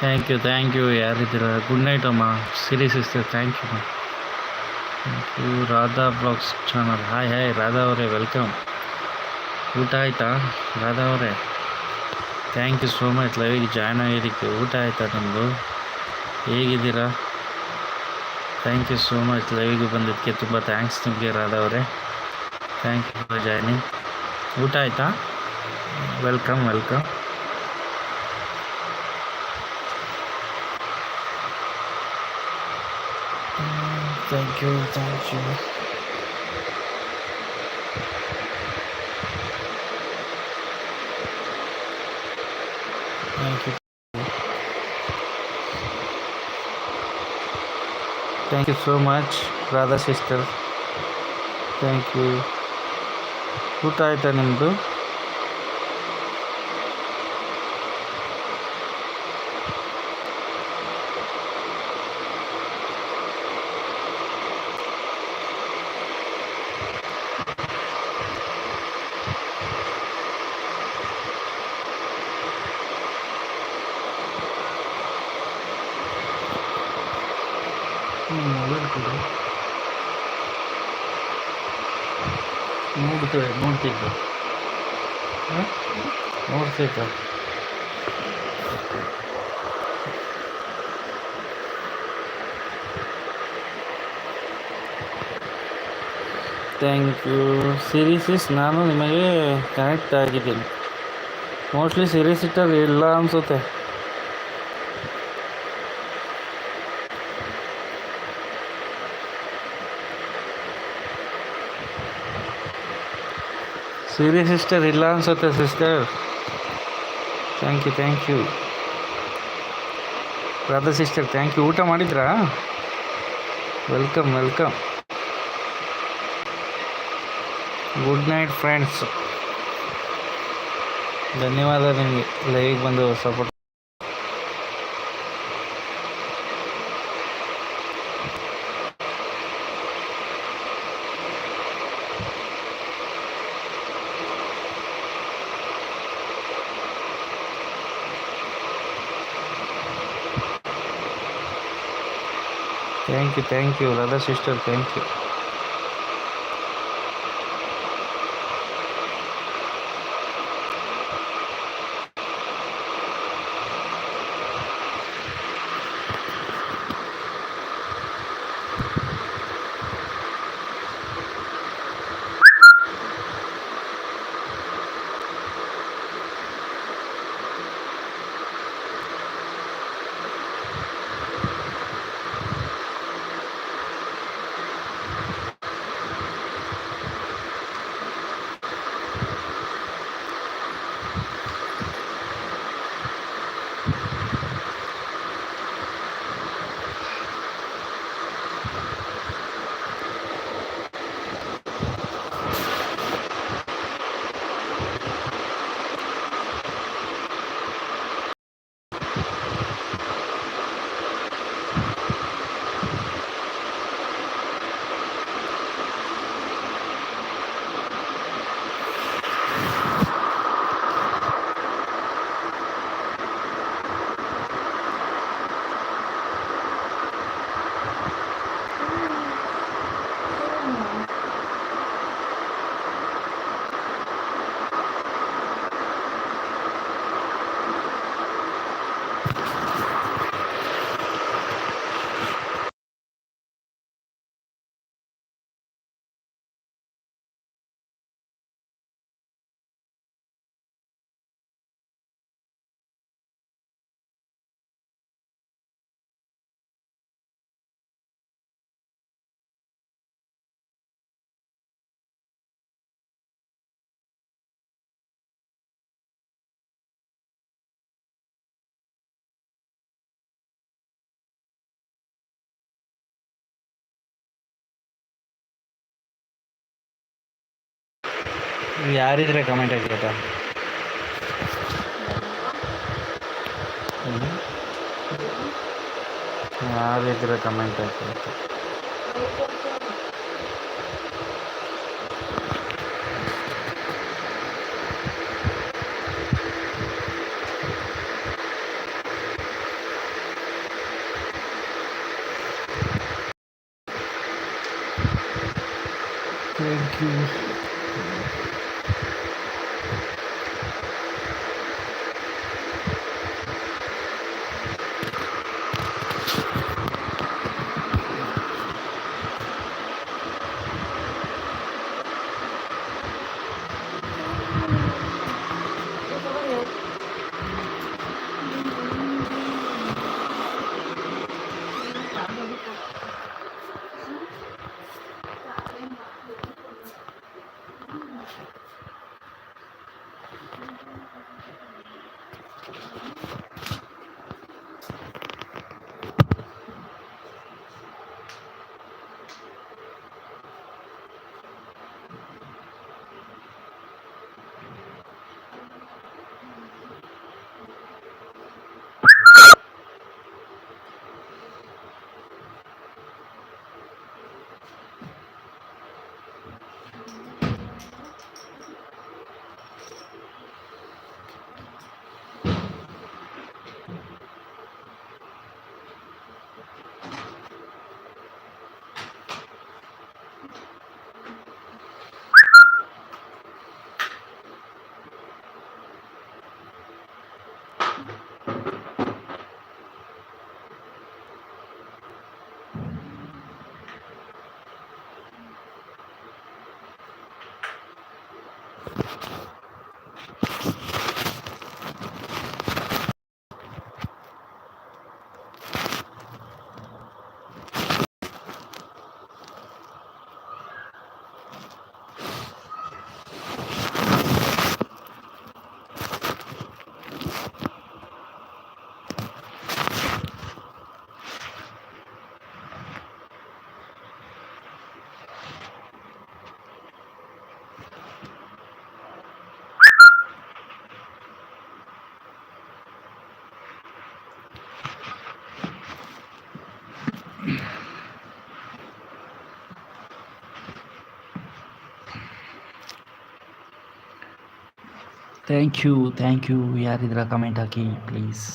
Thank you thank you ಯಾರಿದ್ದೀರ? Good night ಅಮ್ಮ. Siri sister thank you thank you Radha blogs channel hi hi Radha ಅವರೇ welcome ಊಟ ಆಯಿತಾ? ರಾಧಾ ಅವರೇ? Thank you so much ಲೈವಿಗೆ join ಆಗಿದ್ದಕ್ಕೆ ಊಟ ಆಯಿತಾ ನಮ್ಮದು ಹೇಗಿದ್ದೀರಾ? ಥ್ಯಾಂಕ್ ಯು ಸೋ ಮಚ್ ಲೈವಿಗೆ ಬಂದಿದ್ದಕ್ಕೆ ತುಂಬ ಥ್ಯಾಂಕ್ಸ್ ನಿಮಗೆ ರಾಧಾ ಅವರೇ. ಥ್ಯಾಂಕ್ ಯು ಫಾರ್ ಜಾಯ್ನಿಂಗ್ ಊಟ ಆಯಿತಾ? Welcome welcome thank you thank you thank you thank you so much Radha sister thank you ಊಟ ಆಯಿತಾ ನಿಮ್ಮದು ನೋಡ್ತೈತ ಥ್ಯಾಂಕ್ ಯು ಸಿರೀಸಿಸ್ ನಾನು ನಿಮಗೆ ಕನೆಕ್ಟ್ ಆಗಿದ್ದೀನಿ ಮೋಸ್ಟ್ಲಿ ಸಿರೀಸ್ ಇಟ್ಟಲ್ಲಿ ಇಲ್ಲ ಅನಿಸುತ್ತೆ ಸಿರಿ ಸಿಸ್ಟರ್ ಇಲ್ಲ ಅನ್ಸುತ್ತೆ sister thank you thank you Radha sister thank you ಊಟ ಮಾಡಿದ್ರಾ? Welcome welcome good night friends ಧನ್ಯವಾದ ನಿಮಗೆ. ಲೈವ್ ಬಂದು support thank you thank you Radha sister thank you ಯಾರಿದ್ರೆ ಕಮೆಂಟ್ ಹಾಕಿರತ್ತ ಯಾರಿದ್ರೆ ಕಮೆಂಟ್ ಹಾಕಿರತ್ತ ಥ್ಯಾಂಕ್ ಯು ಥ್ಯಾಂಕ್ ಯು ಯಾರಿದ್ರ comment hockey please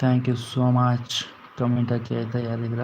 thank you so much comment ಹಾಕಿ ಆಯಿತಾ ಯಾರಿದ್ರ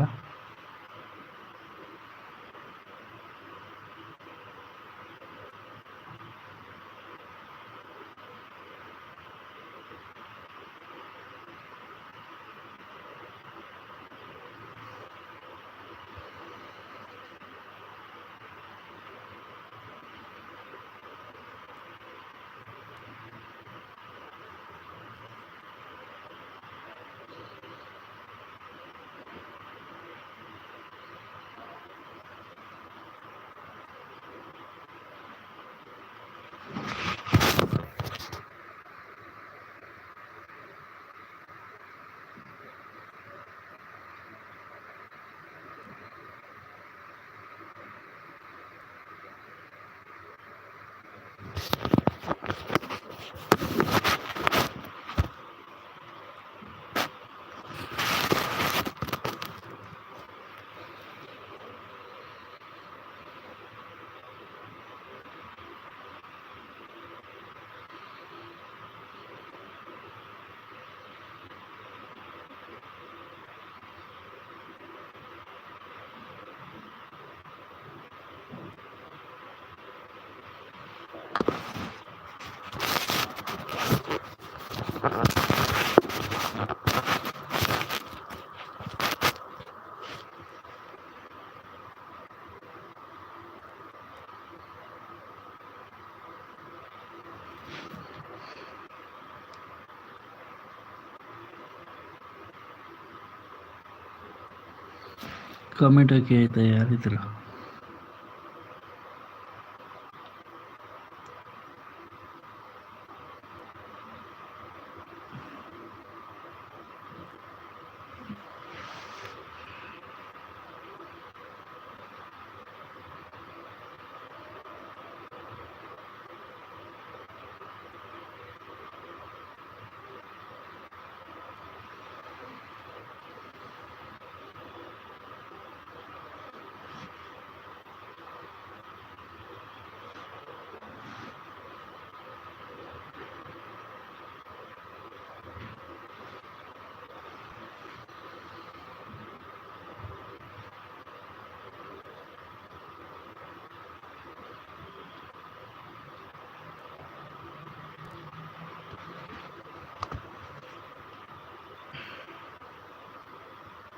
ಕಮೆಂಟ್ ಹಾಕಿ ಆಯಿತಾ ಯಾರಿದ್ರ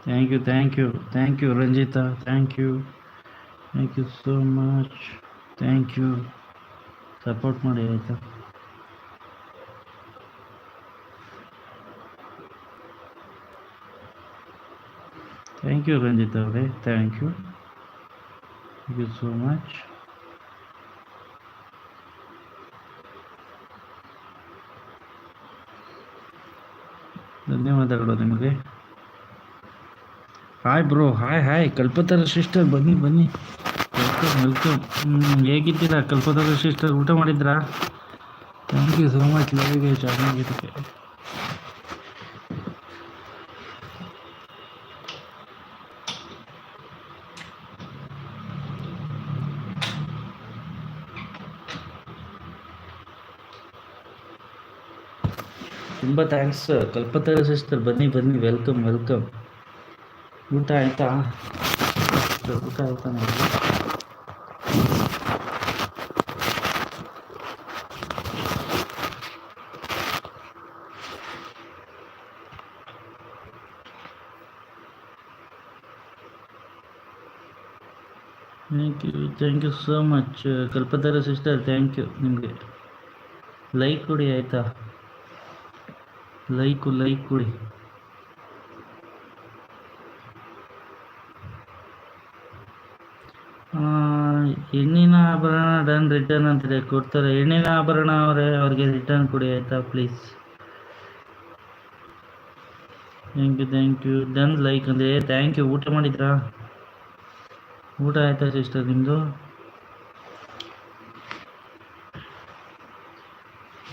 thank you thank you thank you Ranjita thank you thank you so much thank you support ಮಾಡಿ ಆಯಿತಾ? ಥ್ಯಾಂಕ್ ಯು ರಂಜಿತಾ ಅವರೇ. Thank you thank you so much ಧನ್ಯವಾದಗಳು ನಿಮಗೆ. Hi bro hi hi Kalpatara sister ಬನ್ನಿ ಬನ್ನಿ welcome welcome ಹೇಗಿದ್ದೀರಾ? ಕಲ್ಪತರ sister ಊಟ ಮಾಡಿದ್ರಾ? ಥ್ಯಾಂಕ್ ಯು ಸೋ ಮಚ್ ಲವಿಗೆ ಚೆನ್ನಾಗಿದ್ದಕ್ಕೆ ತುಂಬ ಥ್ಯಾಂಕ್ಸ್ ಕಲ್ಪತರ ಸಿಸ್ಟರ್ ಬನ್ನಿ ಬನ್ನಿ. ವೆಲ್ಕಮ್ ವೆಲ್ಕಮ್ ಊಟ ಆಯ್ತಾ? ಊಟ ಆಯ್ತಾ ನಿಮಗೆ. Thank you thank you so much Kalpatara sister thank you ನಿಮಗೆ. ಲೈಕ್ ಕೊಡಿ, ಆಯಿತಾ? ಲೈಕು ಲೈಕ್ ಕೊಡಿ. ಹೆಣ್ಣಿನ ಆಭರಣ ಡನ್ ರಿಟರ್ನ್ ಅಂತಿದೆ. ಕೊಡ್ತಾರೆ. ಹೆಣ್ಣಿನ ಆಭರಣ ಅವರೇ, ಅವ್ರಿಗೆ ರಿಟರ್ನ್ ಕೊಡಿ ಆಯಿತಾ please thank you thank you done like ಅಂದರೆ ಥ್ಯಾಂಕ್ ಯು ಊಟ ಮಾಡಿದ್ರಾ? ಊಟ ಆಯ್ತಾ ಸಿಸ್ಟರ್ ನಿಮ್ಮದು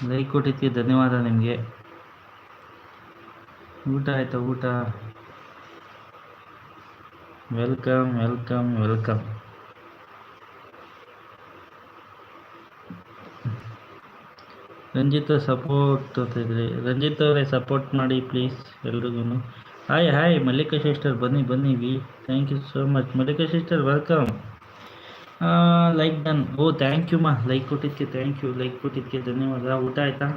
ಲೈಕ್ ಕೊಟ್ಟಿದ್ದಕ್ಕೆ ಧನ್ಯವಾದ ನಿಮಗೆ. ಊಟ ಆಯ್ತಾ, ಊಟ? Welcome welcome welcome Ranjith support ಅಂತಿದ್ರಿ Ranjith ಅವರೇ ಸಪೋರ್ಟ್ ಮಾಡಿ ಪ್ಲೀಸ್ ಎಲ್ರಿಗೂ ಹಾಯ್ ಹಾಯ್ ಮಲ್ಲಿಕಾ ಸಿಸ್ಟರ್ ಬನ್ನಿ ಬನ್ನಿ V. Thank you so much Mallika sister welcome like done oh thank you ಮಾ. ಲೈಕ್ ಕೊಟ್ಟಿದ್ದಕ್ಕೆ ಥ್ಯಾಂಕ್ ಯು ಲೈಕ್ ಕೊಟ್ಟಿದ್ದಕ್ಕೆ ಧನ್ಯವಾದ. ಊಟ ಆಯಿತಾ?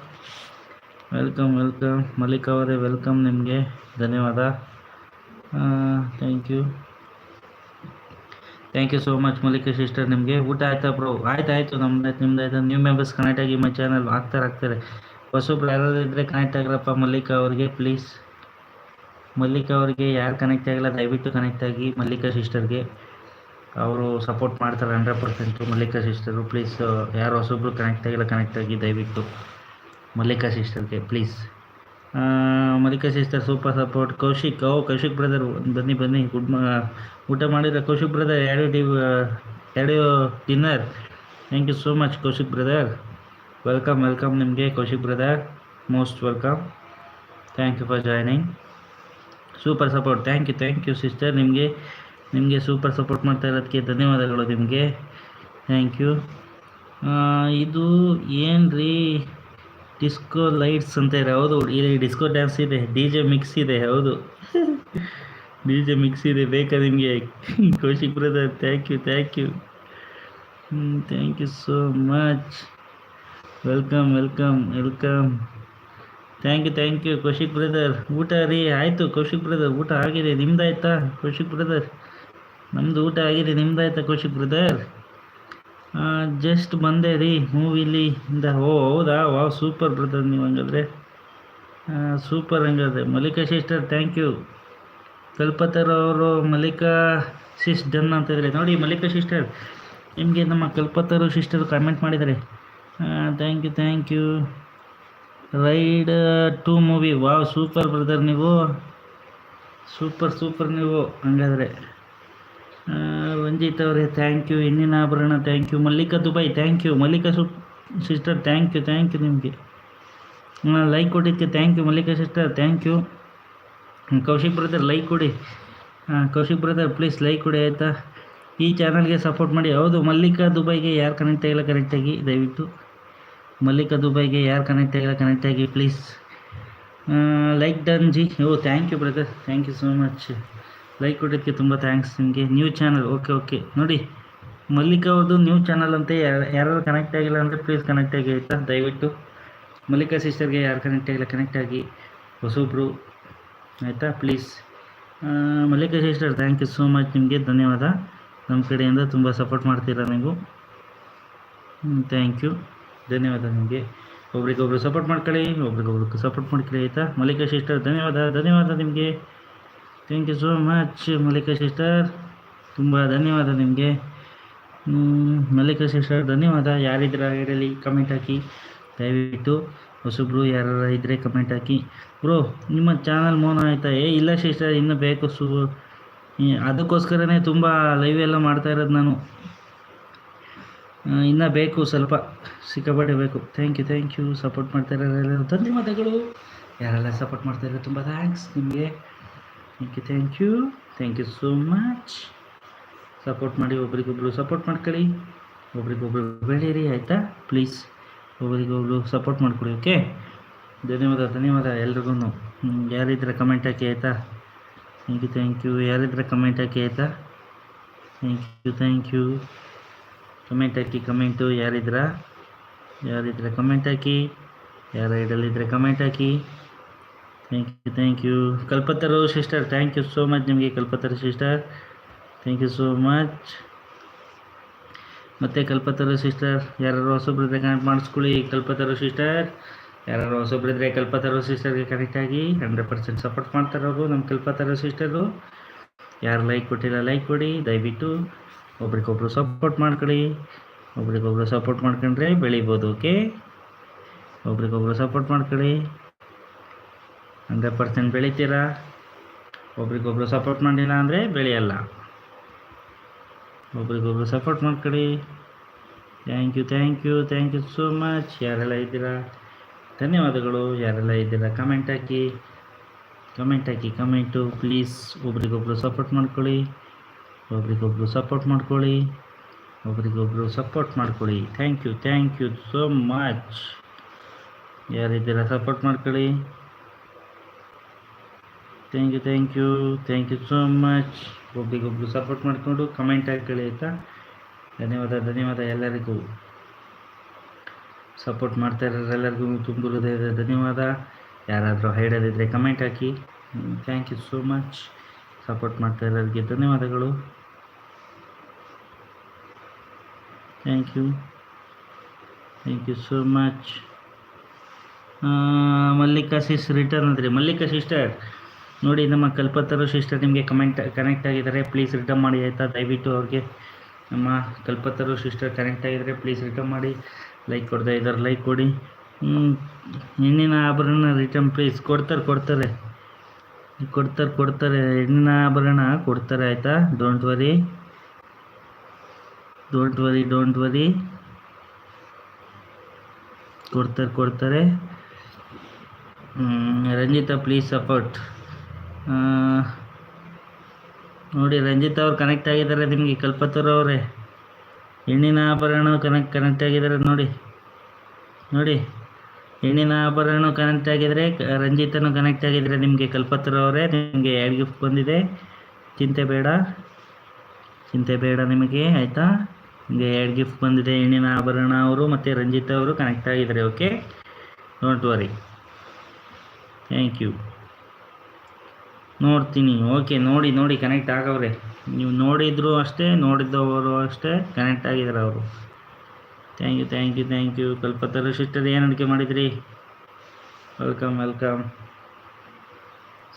ವೆಲ್ಕಮ್ ವೆಲ್ಕಮ್ ಮಲ್ಲಿಕಾ ಅವರೇ ವೆಲ್ಕಮ್ ನಿಮಗೆ. ಧನ್ಯವಾದ. Thank you thank you so much Mallika sister ನಿಮಗೆ. ಊಟ ಆಯ್ತಾ ಬ್ರೋ ಆಯ್ತು, ಆಯಿತು. ನಮ್ದು ನಿಮ್ದು ಆಯ್ತು. ನ್ಯೂ ಮೆಂಬರ್ಸ್ ಕನೆಕ್ಟ್ ಆಗಿ ಮೈ ಚಾನಲ್ ಆಗ್ತಾರೆ ಆಗ್ತಾರೆ. ಹೊಸಬ್ರು ಯಾರಾದ್ರು ಇದ್ದರೆ ಕನೆಕ್ಟ್ ಆಗ್ರಪ್ಪ ಮಲ್ಲಿಕಾ ಅವ್ರಿಗೆ ಪ್ಲೀಸ್ ಮಲ್ಲಿಕಾ ಅವರಿಗೆ ಯಾರು ಕನೆಕ್ಟ್ ಆಗಿಲ್ಲ, ದಯವಿಟ್ಟು ಕನೆಕ್ಟ್ ಆಗಿ ಮಲ್ಲಿಕಾ ಸಿಸ್ಟರ್ಗೆ ಅವರು ಸಪೋರ್ಟ್ ಮಾಡ್ತಾರೆ hundred percent Mallika sister please ಯಾರು ಹೊಸೊಬ್ರು ಕನೆಕ್ಟ್ ಆಗಿಲ್ಲ ಕನೆಕ್ಟ್ ಆಗಿ ದಯವಿಟ್ಟು Mallika ಸಿಸ್ಟರ್ಗೆ please Mallika sister super support Kaushik, oh, Kaushik brother ಬನ್ನಿ ಬನ್ನಿ. ಗುಡ್ ಊಟ ಮಾಡಿದ್ರೆ ಕೌಶಿಕ್ ಬ್ರದರ್ ಎರಡು ಡಿ, ಎರಡು dinner thank you so much Kaushik brother welcome welcome ನಿಮಗೆ, Kaushik brother most welcome thank you for joining super support thank you thank you sister ನಿಮಗೆ ನಿಮಗೆ ಸೂಪರ್ ಸಪೋರ್ಟ್ ಮಾಡ್ತಾ ಇರೋದಕ್ಕೆ ಧನ್ಯವಾದಗಳು ನಿಮಗೆ. ಥ್ಯಾಂಕ್ ಯು ಇದು ಏನು ರೀ ಡಿಸ್ಕೋ ಲೈಟ್ಸ್ ಅಂತ ಇದೆ. ಹೌದು, ಇಲ್ಲಿ ಡಿಸ್ಕೋ ಡ್ಯಾನ್ಸ್ ಇದೆ. ಡಿ ಜೆ ಮಿಕ್ಸ್ ಇದೆ. ಹೌದು. ಡಿ ಜೆ ಮಿಕ್ಸ್ ಇದೆ ಬೇಕಾ ನಿಮಗೆ? Kaushik brother thank you thank you thank you so much welcome welcome welcome thank you thank you Kaushik brother ಊಟ ರೀ, ಆಯಿತು ಕೌಶಿಕ್ ಬ್ರದರ್ ಊಟ ಆಗಿದೆ. ನಿಮ್ದಾಯ್ತಾ ಕೌಶಿಕ್ ಬ್ರದರ್ ನಮ್ಮದು ಊಟ ಆಗಿದೆ, ನಿಮ್ದಾಯ್ತಾ ಕೌಶಿಕ್ ಬ್ರದರ್ ಜಸ್ಟ್ ಬಂದೆ ರೀ, ಮೂವಿಲಿ ಇಂದ. ಓ, ಹೌದಾ? ವಾವ್ ಸೂಪರ್ ಬ್ರದರ್ ನೀವು ಹಂಗಾದ್ರೆ. ಸೂಪರ್ ಹಂಗಾದ್ರೆ. Mallika sister thank you Kalpatar ಅವರು ಮಲ್ಲಿಕಾ ಸಿಸ್ ಡನ್ ಅಂತ ಇದ್ದಾರೆ. ನೋಡಿ, ಮಲ್ಲಿಕಾ ಸಿಸ್ಟರ್ ನಿಮಗೆ ನಮ್ಮ ಕಲ್ಪತರು ಸಿಸ್ಟರ್ ಕಾಮೆಂಟ್ ಮಾಡಿದ್ದಾರೆ. Thank you thank you ride to movie wow super brother ನೀವು. ಸೂಪರ್ ಸೂಪರ್ ನೀವು. ಹಂಗಾದ್ರೆ ರಂಜಿತ್ ಅವರೇ ಥ್ಯಾಂಕ್ ಯು ಹೆಣ್ಣಿನ ಆಭರಣ thank you Mallika Dubai thank you Mallika soup sister thank you thank you ನಿಮಗೆ. ಲೈಕ್ ಕೊಟ್ಟಿದ್ದಕ್ಕೆ thank you Mallika sister thank you Kaushik brother like ಕೊಡಿ. Kaushik brother please like ಕೊಡಿ ಆಯಿತಾ? ಈ ಚಾನಲ್ಗೆ ಸಪೋರ್ಟ್ ಮಾಡಿ. ಹೌದು, ಮಲ್ಲಿಕಾ ದುಬೈಗೆ ಯಾರು ಕನೆಕ್ಟ್ ಆಗಿಲ್ಲ ಕನೆಕ್ಟ್ ಆಗಿ. ದಯವಿಟ್ಟು. ಮಲ್ಲಿಕಾ ದುಬೈಗೆ ಯಾರು ಕನೆಕ್ಟ್ ಆಗಿಲ್ಲ ಕನೆಕ್ಟ್ ಆಗಿ please like done G. O thank you brother thank you so much like ಕೊಟ್ಟಿದ್ದಕ್ಕೆ ತುಂಬ ಥ್ಯಾಂಕ್ಸ್ ನಿಮಗೆ. ನ್ಯೂ ಚಾನಲ್ ಓಕೆ ಓಕೆ ನೋಡಿ, ಮಲ್ಲಿಕಾ ಅವ್ರದ್ದು ನ್ಯೂ ಚಾನಲ್ ಅಂತ ಯಾರು ಕನೆಕ್ಟ್ ಆಗಿಲ್ಲ ಅಂದರೆ ಪ್ಲೀಸ್ ಕನೆಕ್ಟ್ ಆಗಿ ಆಯಿತಾ? ದಯವಿಟ್ಟು. ಮಲ್ಲಿಕಾ ಸಿಸ್ಟರ್ಗೆ ಯಾರು ಕನೆಕ್ಟ್ ಆಗಿಲ್ಲ ಕನೆಕ್ಟ್ ಆಗಿ. ಹೊಸೊಬ್ರು. ಆಯಿತಾ? Please Mallika sister thank you so much ನಿಮಗೆ. ಧನ್ಯವಾದ. ನಮ್ಮ ಕಡೆಯಿಂದ ತುಂಬ ಸಪೋರ್ಟ್ ಮಾಡ್ತೀರಾ ನೀವು? ಥ್ಯಾಂಕ್ ಯು ಧನ್ಯವಾದ ನಿಮಗೆ. ಒಬ್ರಿಗೊಬ್ರು ಸಪೋರ್ಟ್ ಮಾಡ್ಕೊಳ್ಳಿ, ಒಬ್ರಿಗೊಬ್ರು ಸಪೋರ್ಟ್ ಮಾಡ್ಕೊಳ್ಳಿ, ಆಯಿತಾ? ಮಲ್ಲಿಕಾ ಸಿಸ್ಟರ್ ಧನ್ಯವಾದ ಧನ್ಯವಾದ ನಿಮಗೆ. Thank you so much Mallika sister ತುಂಬ ಧನ್ಯವಾದ ನಿಮಗೆ. ಮಲ್ಲಿಕಾ ಸಿಸ್ಟರ್ ಧನ್ಯವಾದ. ಯಾರಿದ್ರ ಇರಲಿ ಕಮೆಂಟ್ ಹಾಕಿ. ದಯವಿಟ್ಟು ಹೊಸಬ್ರು ಯಾರು ಇದ್ದರೆ ಕಮೆಂಟ್ ಹಾಕಿ. ಬ್ರೋ ನಿಮ್ಮ ಚಾನಲ್ ಮೋನ ಆಯಿತಾ? ಏ, ಇಲ್ಲ ಸಿಸ್ಟರ್ ಇನ್ನೂ ಬೇಕು ಸು ಅದಕ್ಕೋಸ್ಕರನೇ ತುಂಬ ಲೈವ್ ಎಲ್ಲ ಮಾಡ್ತಾ ಇರೋದು ನಾನು. ಇನ್ನೂ ಬೇಕು ಸ್ವಲ್ಪ, ಸಿಕ್ಕಾಪಟ್ಟೆ ಬೇಕು. Thank you thank you support ಮಾಡ್ತಾ ಇರೋರೆಲ್ಲ ಧನ್ಯವಾದಗಳು. ಯಾರೆಲ್ಲ ಸಪೋರ್ಟ್ ಮಾಡ್ತಾ ಇರೋ ತುಂಬ ಥ್ಯಾಂಕ್ಸ್ ನಿಮಗೆ. Thank you thank you thank you so much support ಮಾಡಿ ಒಬ್ರಿಗೊಬ್ರು ಸಪೋರ್ಟ್ ಮಾಡ್ಕೊಳ್ಳಿ. ಒಬ್ರಿಗೊಬ್ರು ಬೆಳೀರಿ ಆಯಿತಾ? ಪ್ಲೀಸ್ ಒಬ್ರಿಗೊಬ್ರು ಸಪೋರ್ಟ್ ಮಾಡ್ಕೊಡಿ ಓಕೆ ಧನ್ಯವಾದ ಧನ್ಯವಾದ ಎಲ್ರಿಗೂ. ಯಾರಿದ್ರೆ ಕಮೆಂಟ್ ಹಾಕಿ ಆಯಿತಾ? ಥ್ಯಾಂಕ್ ಯು ಥ್ಯಾಂಕ್ ಯು ಯಾರಿದ್ರೆ ಕಮೆಂಟ್ ಹಾಕಿ ಆಯಿತಾ? Thank you thank you comment hockey comment ಯಾರಿದ್ರ? ಯಾರಿದ್ರೆ ಕಮೆಂಟ್ ಹಾಕಿ? ಯಾರ ಇಡಲಿದ್ರೆ comment hockey? Thank you thank you Kalpataru sister thank you so much ನಿಮಗೆ Kalpataru sister thank you so much ಮತ್ತು ಕಲ್ಪತರು ಸಿಸ್ಟರ್ ಯಾರು ಹೊಸಬ್ರಿದ್ರೆ ಕನೆಕ್ಟ್ ಮಾಡಿಸ್ಕೊಳ್ಳಿ. ಕಲ್ಪತರು ಸಿಸ್ಟರ್ ಯಾರು ಹೊಸಬ್ರಿದ್ರೆ ಕಲ್ಪತರು ಸಿಸ್ಟರ್ಗೆ ಕನೆಕ್ಟ್ ಆಗಿ ಹಂಡ್ರೆಡ್ ಪರ್ಸೆಂಟ್ ಸಪೋರ್ಟ್ ಮಾಡ್ತಾರವರು ನಮ್ಮ ಕಲ್ಪತರು ಸಿಸ್ಟರು ಯಾರು ಲೈಕ್ ಕೊಟ್ಟಿಲ್ಲ ಲೈಕ್ ಕೊಡಿ. ದಯವಿಟ್ಟು ಒಬ್ರಿಗೊಬ್ರು ಸಪೋರ್ಟ್ ಮಾಡ್ಕೊಳ್ಳಿ. ಒಬ್ರಿಗೊಬ್ರು ಸಪೋರ್ಟ್ ಮಾಡ್ಕೊಂಡ್ರೆ ಬೆಳಿಬೋದು ಓಕೆ ಒಬ್ರಿಗೊಬ್ರು ಸಪೋರ್ಟ್ ಮಾಡ್ಕೊಳ್ಳಿ. ಹಂಡ್ರೆಡ್ ಪರ್ಸೆಂಟ್ ಬೆಳಿತೀರಾ? ಒಬ್ರಿಗೊಬ್ರು ಸಪೋರ್ಟ್ ಮಾಡಿಲ್ಲ ಅಂದರೆ ಬೆಳೆಯಲ್ಲ. ಒಬ್ರಿಗೊಬ್ರು ಸಪೋರ್ಟ್ ಮಾಡ್ಕೊಳ್ಳಿ. Thank you thank you thank you so much ಯಾರೆಲ್ಲ ಇದ್ದೀರಾ? ಧನ್ಯವಾದಗಳು. ಯಾರೆಲ್ಲ ಇದ್ದೀರಾ? ಕಮೆಂಟ್ ಹಾಕಿ. ಕಮೆಂಟ್ ಹಾಕಿ. ಕಮೆಂಟು ಪ್ಲೀಸ್ ಒಬ್ರಿಗೊಬ್ರು ಸಪೋರ್ಟ್ ಮಾಡ್ಕೊಳ್ಳಿ. ಒಬ್ರಿಗೊಬ್ರು ಸಪೋರ್ಟ್ ಮಾಡ್ಕೊಳ್ಳಿ. ಒಬ್ರಿಗೊಬ್ರು ಸಪೋರ್ಟ್ ಮಾಡ್ಕೊಳ್ಳಿ. Thank you thank you so much ಯಾರಿದ್ದೀರಾ support ಮಾಡ್ಕೊಳ್ಳಿ. Thank you thank you thank you so much ಒಬ್ರಿಗೊಬ್ರು ಸಪೋರ್ಟ್ ಮಾಡಿಕೊಂಡು ಕಮೆಂಟ್ ಹಾಕೊಳ್ಳಿ ಆಯಿತಾ? ಧನ್ಯವಾದ ಧನ್ಯವಾದ ಎಲ್ಲರಿಗೂ. ಸಪೋರ್ಟ್ ಮಾಡ್ತಾ ಇರೋರೆಲ್ಲರಿಗೂ ತುಂಬ ಹೃದಯದ ಧನ್ಯವಾದ. ಯಾರಾದರೂ ಹೈಡಲ್ಲಿದ್ದರೆ comment hockey. Thank you so much support ಮಾಡ್ತಾ ಇರೋರಿಗೆ ಧನ್ಯವಾದಗಳು. Thank you thank you so much Mallika sis return ಅಂದರೆ. ಮಲ್ಲಿಕಾ ಸಿಸ್ಟರ್ ನೋಡಿ, ನಮ್ಮ ಕಲ್ಪತರು ಸಿಸ್ಟರ್ ನಿಮಗೆ ಕಮೆಂಟ್ ಕನೆಕ್ಟ್ ಆಗಿದ್ದಾರೆ ಪ್ಲೀಸ್ ರಿಟರ್ನ್ ಮಾಡಿ ಆಯಿತಾ? ದಯವಿಟ್ಟು ಅವ್ರಿಗೆ ನಮ್ಮ ಕಲ್ಪತರು ಸಿಸ್ಟರ್ ಕನೆಕ್ಟ್ ಆಗಿದ್ದಾರೆ ಪ್ಲೀಸ್ ರಿಟರ್ನ್ ಮಾಡಿ. ಲೈಕ್ ಕೊಡ್ತಾ ಇದ್ದಾರೆ ಲೈಕ್ ಕೊಡಿ. ಹೆಣ್ಣಿನ ಆಭರಣ ರಿಟರ್ನ್ ಪ್ಲೀಸ್ ಕೊಡ್ತಾರೆ ಕೊಡ್ತಾರೆ. ಕೊಡ್ತಾರೆ ಕೊಡ್ತಾರೆ. ಹೆಣ್ಣಿನ ಆಭರಣ ಕೊಡ್ತಾರೆ, ಆಯಿತಾ? Don't worry don't worry don't worry ಕೊಡ್ತಾರೆ ಕೊಡ್ತಾರೆ. ರಂಜಿತಾ ಪ್ಲೀಸ್ ಸಪೋರ್ಟ್ ನೋಡಿ, ರಂಜಿತ್ ಅವ್ರು ಕನೆಕ್ಟ್ ಆಗಿದ್ದಾರೆ, ನಿಮಗೆ ಕಲ್ಪತರು ಅವರೇ. ಹೆಣ್ಣಿನ ಆಭರಣ ಕನೆಕ್ಟ್ ಕನೆಕ್ಟ್ ಆಗಿದ್ದಾರೆ, ನೋಡಿ. ನೋಡಿ, ಹೆಣ್ಣಿನ ಆಭರಣ ಕನೆಕ್ಟ್ ಆಗಿದ್ದರೆ ರಂಜಿತನು ಕನೆಕ್ಟ್ ಆಗಿದ್ರೆ ನಿಮಗೆ ಕಲ್ಪತರು ಅವರೇ, ನಿಮಗೆ ಎರಡು ಗಿಫ್ಟ್ ಬಂದಿದೆ. ಚಿಂತೆ ಬೇಡ. ಚಿಂತೆ ಬೇಡ ನಿಮಗೆ, ಆಯಿತಾ? ನಿಮಗೆ ಎರಡು ಗಿಫ್ಟ್ ಬಂದಿದೆ, ಹೆಣ್ಣಿನ ಆಭರಣ ಅವರು ಮತ್ತು ರಂಜಿತ್ ಅವರು ಕನೆಕ್ಟ್ ಆಗಿದ್ದಾರೆ okay don't worry thank you ನೋಡ್ತೀನಿ. ಓಕೆ ನೋಡಿ ನೋಡಿ ಕನೆಕ್ಟ್ ಆಗವ್ರೆ. ನೀವು ನೋಡಿದ್ರು ಅಷ್ಟೇ ನೋಡಿದ್ದವರು ಅಷ್ಟೇ ಕನೆಕ್ಟ್ ಆಗಿದ್ದಾರೆ ಅವರು. Thank you thank you thank you Kalpataru sister ಏನು ಅಡುಗೆ ಮಾಡಿದ್ರಿ? ವೆಲ್ಕಮ್ ವೆಲ್ಕಮ್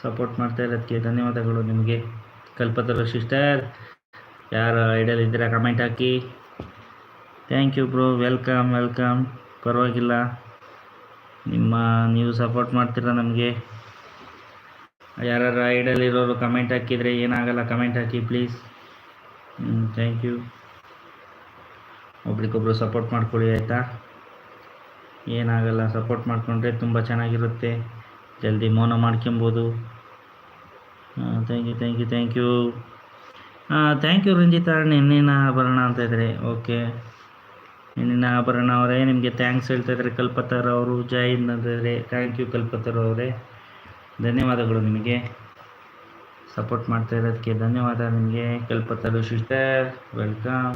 ಸಪೋರ್ಟ್ ಮಾಡ್ತಾ ಇರೋದಕ್ಕೆ ಧನ್ಯವಾದಗಳು ನಿಮಗೆ. ಕಲ್ಪತರ ಸಿಸ್ಟರ್ ಯಾರು ಐಡಲ್ ಇದ್ದೀರಾ comment hockey. Thank you bro welcome welcome ಪರವಾಗಿಲ್ಲ. ನಿಮ್ಮ, ನೀವು ಸಪೋರ್ಟ್ ಮಾಡ್ತೀರಾ ನಮಗೆ. ಯಾರು ಇರೋರು ಕಮೆಂಟ್ ಹಾಕಿದರೆ ಏನಾಗಲ್ಲ ಕಮೆಂಟ್ ಹಾಕಿ ಪ್ಲೀಸ್ ಥ್ಯಾಂಕ್ ಯು ಒಬ್ರಿಗೊಬ್ರು ಸಪೋರ್ಟ್ ಮಾಡ್ಕೊಳ್ಳಿ, ಆಯಿತಾ? ಏನಾಗಲ್ಲ ಸಪೋರ್ಟ್ ಮಾಡಿಕೊಂಡ್ರೆ ತುಂಬ ಚೆನ್ನಾಗಿರುತ್ತೆ. ಜಲ್ದಿ ಮೌನ ಮಾಡ್ಕೊಬೋದು. Thank you thank you thank you thank you Ranjitha ಹೆಣ್ಣಿನ ಆಭರಣ ಅಂತ ಇದ್ದಾರೆ ಓಕೆ ಹೆಣ್ಣಿನ ಆಭರಣ ಅವರೇ, ನಿಮಗೆ ಥ್ಯಾಂಕ್ಸ್ ಹೇಳ್ತಾ ಇದ್ದಾರೆ ಕಲ್ಪತರ್ ಅವರು, ಜೈ ಅಂತ ಇದ್ರೆ. ಥ್ಯಾಂಕ್ ಯು ಕಲ್ಪತರ್ ಅವರೇ. ಧನ್ಯವಾದಗಳು ನಿಮಗೆ. ಸಪೋರ್ಟ್ ಮಾಡ್ತಾ ಇರೋದಕ್ಕೆ ಧನ್ಯವಾದ. ನಿಮಗೆ ಕಲ್ಪತ್ತಲು ಸಿಸ್ಟರ್ ವೆಲ್ಕಮ್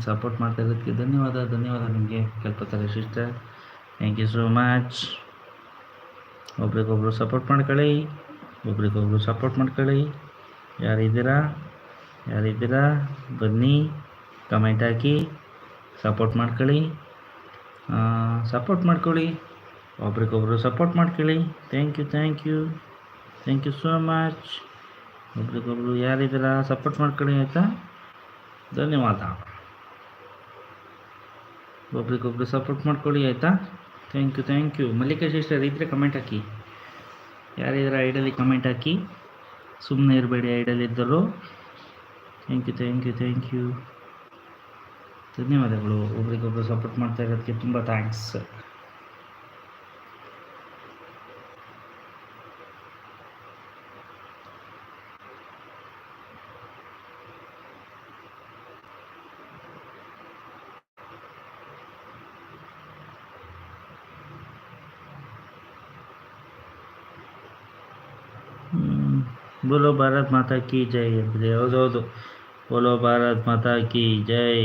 ಸಪೋರ್ಟ್ ಮಾಡ್ತಾ ಇರೋದಕ್ಕೆ ಧನ್ಯವಾದ. ಧನ್ಯವಾದ ನಿಮಗೆ Kalpataru sister. Thank you so much ಒಬ್ರಿಗೊಬ್ರು ಸಪೋರ್ಟ್ ಮಾಡ್ಕೊಳ್ಳಿ. ಒಬ್ರಿಗೊಬ್ರು ಸಪೋರ್ಟ್ ಮಾಡ್ಕೊಳ್ಳಿ. ಯಾರಿದ್ದೀರಾ? ಯಾರಿದ್ದೀರಾ? ಬನ್ನಿ ಕಮೆಂಟ್ ಹಾಕಿ. ಸಪೋರ್ಟ್ ಮಾಡ್ಕೊಳ್ಳಿ. ಸಪೋರ್ಟ್ ಮಾಡ್ಕೊಳ್ಳಿ. ಒಬ್ರಿಗೊಬ್ರು ಸಪೋರ್ಟ್ ಮಾಡ್ಕೊಳ್ಳಿ. Thank you thank you thank you so much ಒಬ್ರಿಗೊಬ್ರು ಯಾರಿದ್ದೀರ ಸಪೋರ್ಟ್ ಮಾಡ್ಕೊಳ್ಳಿ ಆಯಿತಾ? ಧನ್ಯವಾದ. ಒಬ್ರಿಗೊಬ್ರು ಸಪೋರ್ಟ್ ಮಾಡ್ಕೊಳ್ಳಿ ಆಯಿತಾ? Thank you thank you Mallika sister ಇದ್ದರೆ ಕಮೆಂಟ್ ಹಾಕಿ. ಯಾರಿದ್ರೆ ಐಡಲ್ಲಿ ಕಮೆಂಟ್ ಹಾಕಿ? ಸುಮ್ಮನೆ ಇರಬೇಡಿ ಐಡಲ್ ಇದ್ದರು thank you thank you thank you ಧನ್ಯವಾದಗಳು. ಒಬ್ರಿಗೊಬ್ರು ಸಪೋರ್ಟ್ ಮಾಡ್ತಾ ಇರೋದಕ್ಕೆ ತುಂಬ ಥ್ಯಾಂಕ್ಸ್ ಹ್ಮ್. ಬೋಲೋ ಭಾರತ್ ಮಾತಾ ಕಿ ಜೈ ಅಂತಿದೆ ಹೌದೌದು ಬೋಲೋ ಭಾರತ್ ಮಾತಾ ಕಿ ಜೈ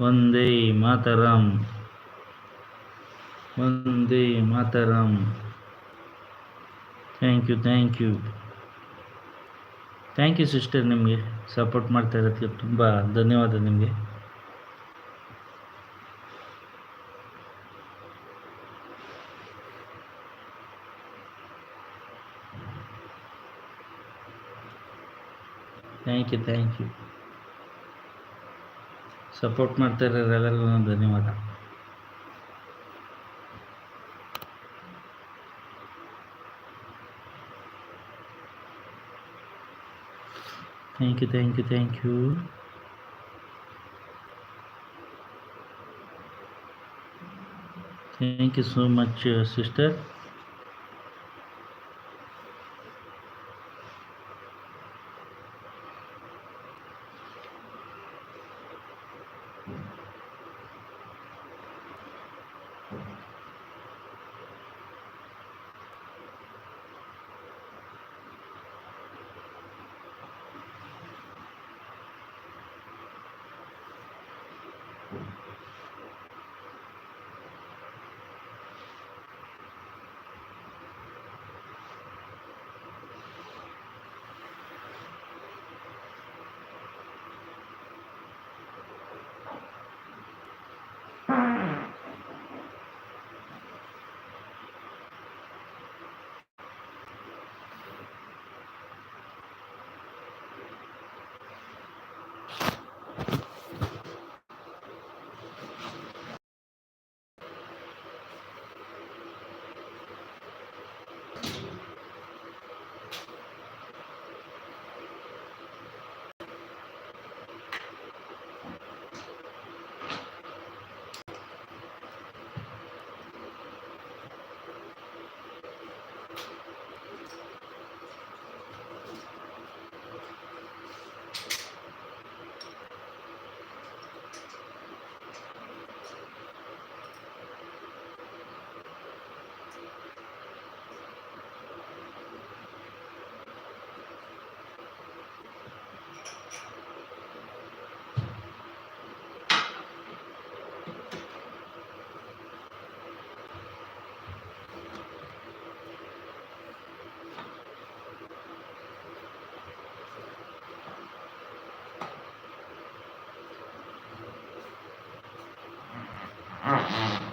ಒಂದೇ ಮಾತರಂ ಒಂದೇ ಮಾತರಂ thank you thank you thank you sister ನಿಮಗೆ ಸಪೋರ್ಟ್ ಮಾಡ್ತಾ ಇರೋದಕ್ಕೆ ತುಂಬ ಧನ್ಯವಾದ ನಿಮಗೆ thank you thank you support ಮಾಡ್ತಾ ಇರೋರೆಲ್ಲರಿಗೂ ಧನ್ಯವಾದ. Thank you thank you thank you thank you so much sister 嗯嗯。